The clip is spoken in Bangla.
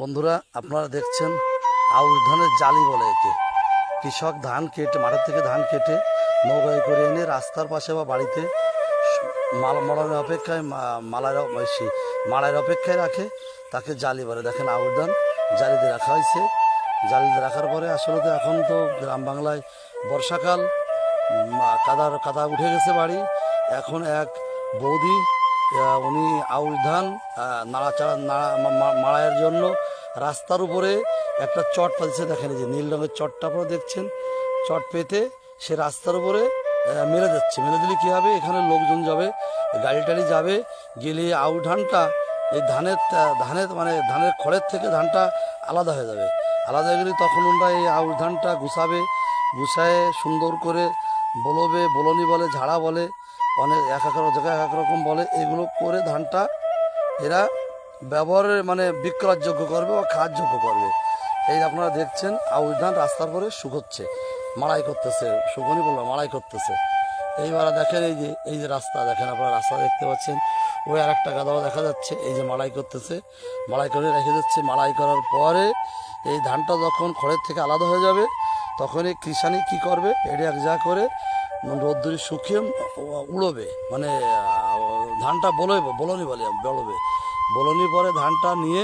বন্ধুরা, আপনারা দেখছেন আউশ ধানের জালি বলে একে। কৃষক ধান কেটে, মাঠের থেকে ধান কেটে, নৌকায় করে এনে রাস্তার পাশে বা বাড়িতে মাল মলানোর অপেক্ষায় মালার মালার অপেক্ষায় রাখে, তাকে জালি বলে। দেখেন আউশ ধান জালিতে রাখা হয়েছে। জালিতে রাখার পরে আসলে তো এখন তো গ্রাম বাংলায় বর্ষাকাল কাদার কাদা উঠে গেছে বাড়ি। এখন এক বৌদি উনি আউশ ধান নাড়াচাড়া মাড়াইয়ের জন্য রাস্তার উপরে একটা চট পাচ্ছে দেখেন যে, নীল রঙের চটটা আপনারা দেখছেন। চট পেতে সে রাস্তার উপরে মেরে যাচ্ছে। মেরে দিলে কী হবে? এখানে লোকজন যাবে, গাড়ি টাড়ি যাবে, গেলে আউশ ধানটা এই ধানের ধানের মানে ধানের খড়ের থেকে ধানটা আলাদা হয়ে যাবে। আলাদা হয়ে গেলে তখন ওরা এই আউশ ধানটা গুছাবে, গুছায়ে সুন্দর করে বলবে, বলনি বলে, ঝাড়া বলে অনেক এক এক জায়গায় এক এক রকম বলে। এগুলো করে ধানটা এরা ব্যবহারের মানে বিক্রয়যোগ্য করবে বা খাওয়াযোগ্য করবে। এই আপনারা দেখছেন, আউশ ধান রাস্তার পরে শুকোচ্ছে মাড়াই করতেছে। শুকনি বলব মাড়াই করতেছে। এইবার দেখেন এই যে এই যে রাস্তা, দেখেন আপনারা রাস্তা দেখতে পাচ্ছেন। ওই আর একটা গাদাও দেখা যাচ্ছে। এই যে মাড়াই করতেছে। মাড়াই করে রেখে যাচ্ছে মাড়াই করার পরে এই ধানটা যখন খড়ের থেকে আলাদা হয়ে যাবে তখন এই কৃষানি কী করবে? এটা এক যা করে রোদ্দুরি শুকিয়ে উড়বে মানে ধানটা বলবে বলনি বলে বলবে বলনি পরে ধানটা নিয়ে